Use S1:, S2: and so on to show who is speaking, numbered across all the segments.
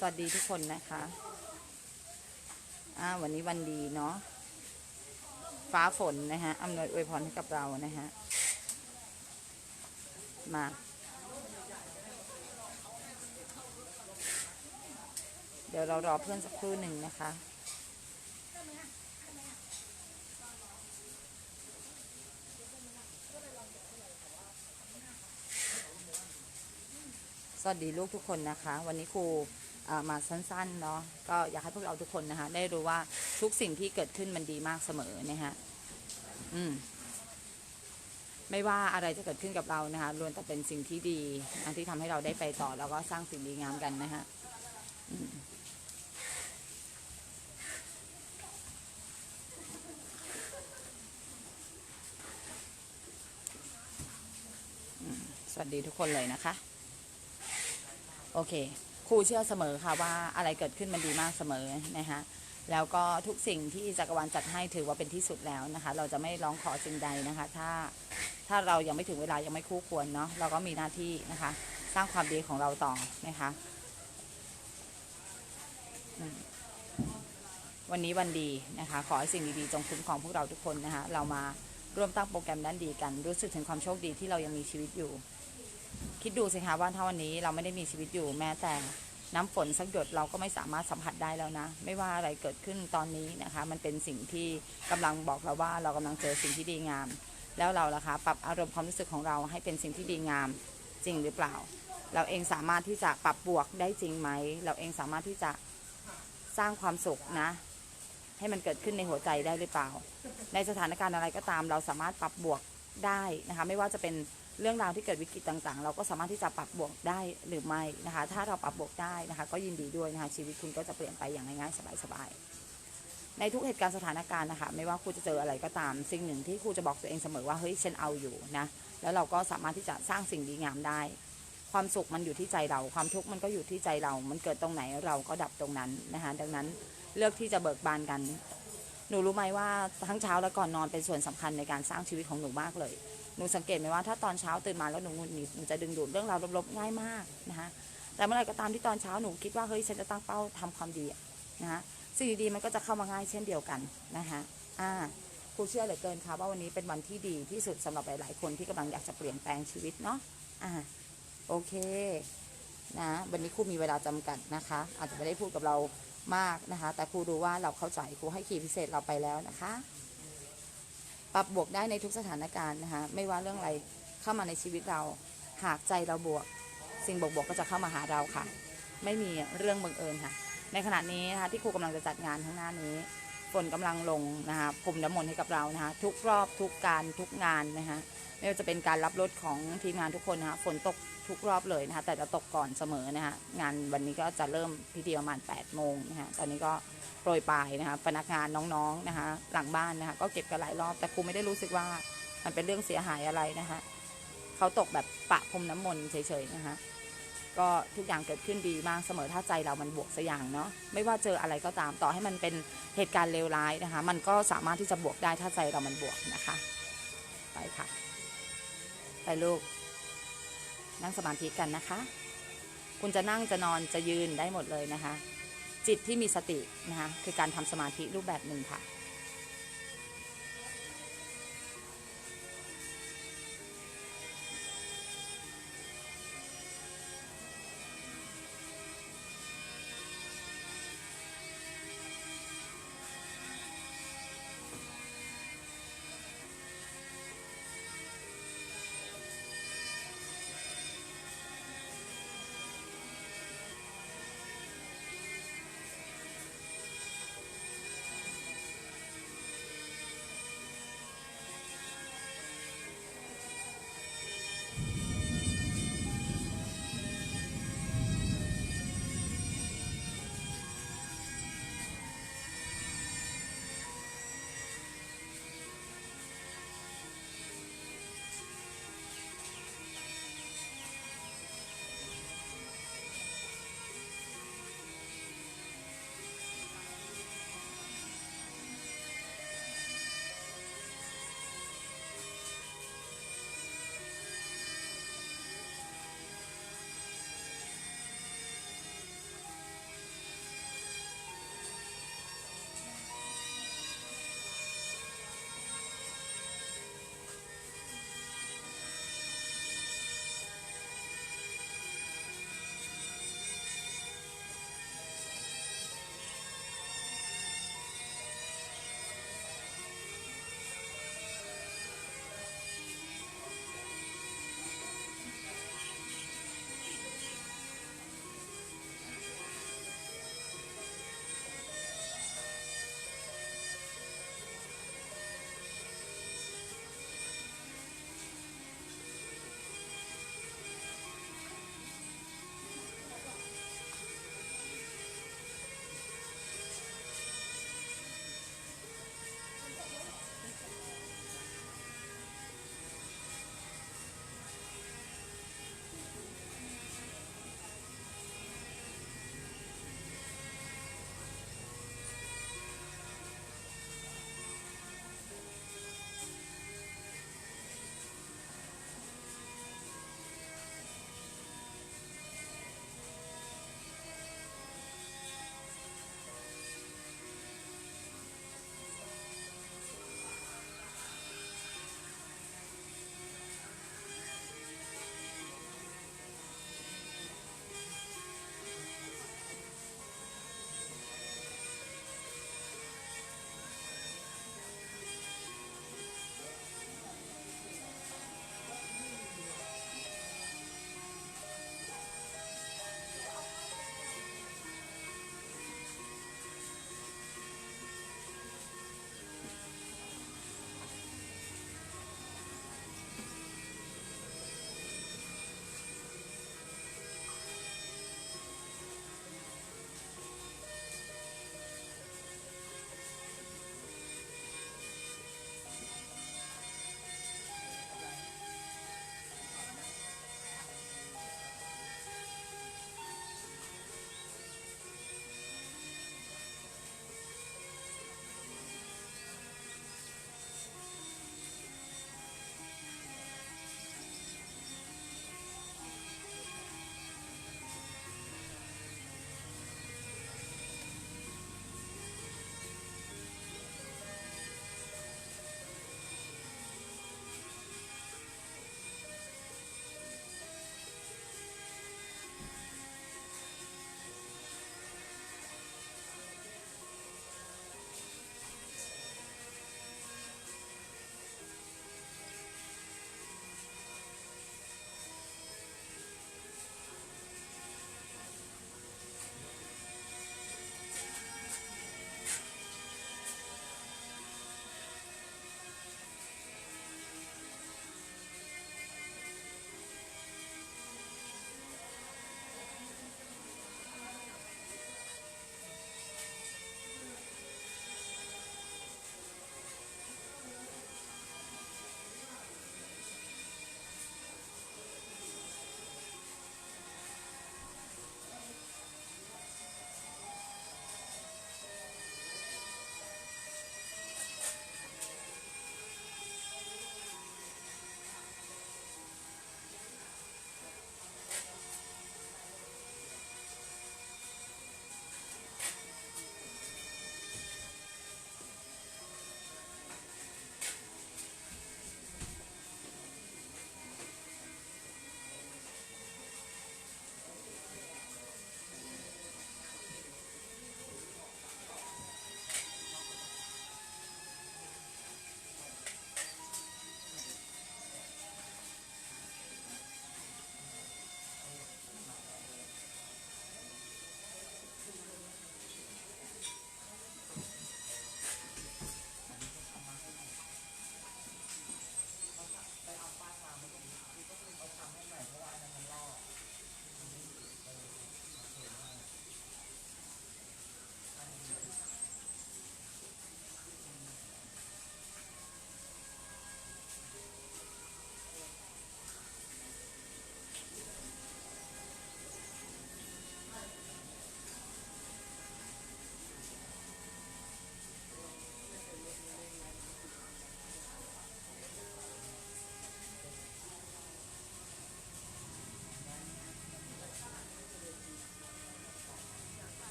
S1: สวัสดีทุกคนนะคะอ่าวันนี้วันดีเนาะฟ้าฝนนะฮะอำนวยอวยพรให้กับเรานะฮะมาเดี๋ยวเรารอเพื่อนสักครู่หนึ่งนะคะ สวัสดีลูกทุกคนนะคะ วันนี้ครู มาสั้นๆเนาะก็อยากให้พวกเราทุกคนนะคะ ได้รู้ว่าทุกสิ่งที่เกิดขึ้นมันดีมากเสมอนะฮะอืมไม่ว่าอะไรจะเกิดขึ้นกับเรานะคะล้วนแต่เป็นสิ่งที่ดีนที่ทำให้เราได้ไปต่อแล้วก็สร้างสิ่งดีงามกันนะฮะอืมสวัสดีทุกคนเลยนะคะ โอเค ครูเชื่อเสมอค่ะว่าอะไรเกิดขึ้นมันดีมากเสมอนะคะแล้วก็ทุกสิ่งที่จักรวาลจัดให้ถือว่าเป็นที่สุดแล้วนะคะ เราจะไม่ร้องขอสิ่งใดนะคะ ถ้าถ้าเรายังไม่ถึงเวลายังไม่คู่ควรเนาะเราก็มีหน้าที่นะคะ สร้างความดีของเราต่อนะคะวันนี้วันดีนะคะ ขอให้สิ่งดีๆจงคุ้มครองพวกเราทุกคนนะคะ เรามาร่วมตั้งโปรแกรมด้านดีกัน รู้สึกถึงความโชคดีที่เรายังมีชีวิตอยู่ คิดดูสิคะว่าถ้าวันนี้เราไม่ได้มีชีวิตอยู่แม้แต่น้ำฝนสักหยดเราก็ไม่สามารถสัมผัสได้แล้วนะ ไม่ว่าอะไรเกิดขึ้นตอนนี้นะคะ มันเป็นสิ่งที่กำลังบอกเราว่าเรากำลังเจอสิ่งที่ดีงาม แล้วเราล่ะคะปรับอารมณ์ความรู้สึกของเราให้เป็นสิ่งที่ดีงามจริงหรือเปล่า เราเองสามารถที่จะปรับบวกได้จริงไหม เราเองสามารถที่จะสร้างความสุขนะ ให้มันเกิดขึ้นในหัวใจได้หรือเปล่า ในสถานการณ์อะไรก็ตาม เราสามารถปรับบวกได้นะคะ ไม่ว่าจะเป็น เรื่องราวที่เกิดวิกฤตต่างๆ เราก็สามารถที่จะปรับบวกได้หรือไม่นะคะ ถ้าเราปรับบวกได้นะคะ ก็ยินดีด้วยนะคะชีวิตคุณก็จะเปลี่ยนไปอย่างง่ายๆสบายๆในทุกเหตุการณ์สถานการณ์นะคะ ไม่ว่าครูจะเจออะไรก็ตาม สิ่งหนึ่งที่ครูจะบอกตัวเองเสมอว่าเฮ้ยฉันเอาอยู่นะแล้วเราก็สามารถที่จะสร้างสิ่งดีงามได้ ความสุขมันอยู่ที่ใจเรา ความทุกข์มันก็อยู่ที่ใจเรา มันเกิดตรงไหนเราก็ดับตรงนั้นนะคะดังนั้นเลือกที่จะเบิกบานกันหนูรู้ไหมว่าทั้งเช้าและก่อนนอนเป็นส่วนสำคัญในการสร้างชีวิตของหนูมากเลย หนูสังเกตไหมว่าถ้าตอนเช้าตื่นมาแล้วหนูหงุดหงิดหนูจะดึงดูดเรื่องราวลบๆง่ายมากนะคะแต่เมื่อไหร่ก็ตามที่ตอนเช้าหนูคิดว่าเฮ้ยฉันจะตั้งเป้าทำความดีนะคะสิ่งดีๆมันก็จะเข้ามาง่ายเช่นเดียวกันนะคะอ่าครูเชื่อเหลือเกินค่ะว่าวันนี้เป็นวันที่ดีที่สุดสำหรับหลาย ๆ คนที่กำลังอยากจะเปลี่ยนแปลงชีวิตเนาะอ่าโอเคนะวันนี้ครูมีเวลาจำกัดนะคะ อาจจะไม่ได้พูดกับเรามากนะคะ แต่ครูรู้ว่าเราเข้าใจครูให้คีย์พิเศษเราไปแล้วนะคะ ปรับบวกได้ในทุกสถานการณ์นะคะไม่ว่าเรื่องอะไรเข้ามาในชีวิตเรา หากใจเราบวก สิ่งบวกๆกก็จะเข้ามาหาเราค่ะ ไม่มีเรื่องบังเอิญค่ะ ในขณะนี้นะคะที่ครูกำลังจะจัดงานข้างหน้านี้ฝนกำลังลงนะคะพรมน้ำมนต์ให้กับเรานะคะทุกรอบทุกการทุกงานนะคะไม่ว่าจะเป็นการรับรถของทีมงานทุกคนนะคะฝนตก ทุกรอบเลยนะคะ แต่จะตกก่อนเสมอนะคะงานวันนี้ก็จะเริ่มพิธีประมาณ8โมงนะคะตอนนี้ก็โปรยปลายนะคะพนักงานน้องๆนะคะ หลังบ้านนะคะ ก็เก็บกันหลายรอบ แต่ครูไม่ได้รู้สึกว่ามันเป็นเรื่องเสียหายอะไรนะคะเขาตกแบบปะพรมน้ำมนต์เฉยๆนะคะก็ทุกอย่างเกิดขึ้นดีมากเสมอถ้าใจเรามันบวกสักอย่างเนาะไม่ว่าเจออะไรก็ตามต่อให้มันเป็นเหตุการณ์เลวร้ายนะคะ มันก็สามารถที่จะบวกได้ถ้าใจเรามันบวกนะคะ ไปค่ะ ไปลูก นั่งสมาธิกันนะคะ คุณจะนั่งจะนอนจะยืนได้หมดเลยนะคะ จิตที่มีสตินะคะคือการทำสมาธิรูปแบบหนึ่งค่ะ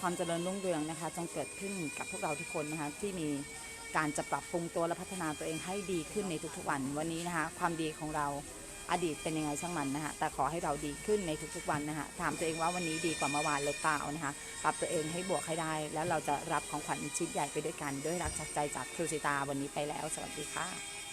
S1: ความเจริญรุ่งเรืองนะคะจงเกิดขึ้นกับพวกเราทุกคนนะคะที่มีการจะปรับปรุงตัวและพัฒนาตัวเองให้ดีขึ้นในทุกๆวันวันนี้นะคะ ความดีของเราอดีตเป็นยังไงช่างมันนะคะแต่ขอให้เราดีขึ้นในทุกๆวันนะคะถามตัวเองว่าวันนี้ดีกว่าเมื่อวานหรือเปล่านะคะปรับตัวเองให้บวกให้ได้ แล้วเราจะรับของขวัญชิ้นใหญ่ไปด้วยกัน ด้วยรักจากใจจากครูสิตาวันนี้ไปแล้ว สวัสดีค่ะ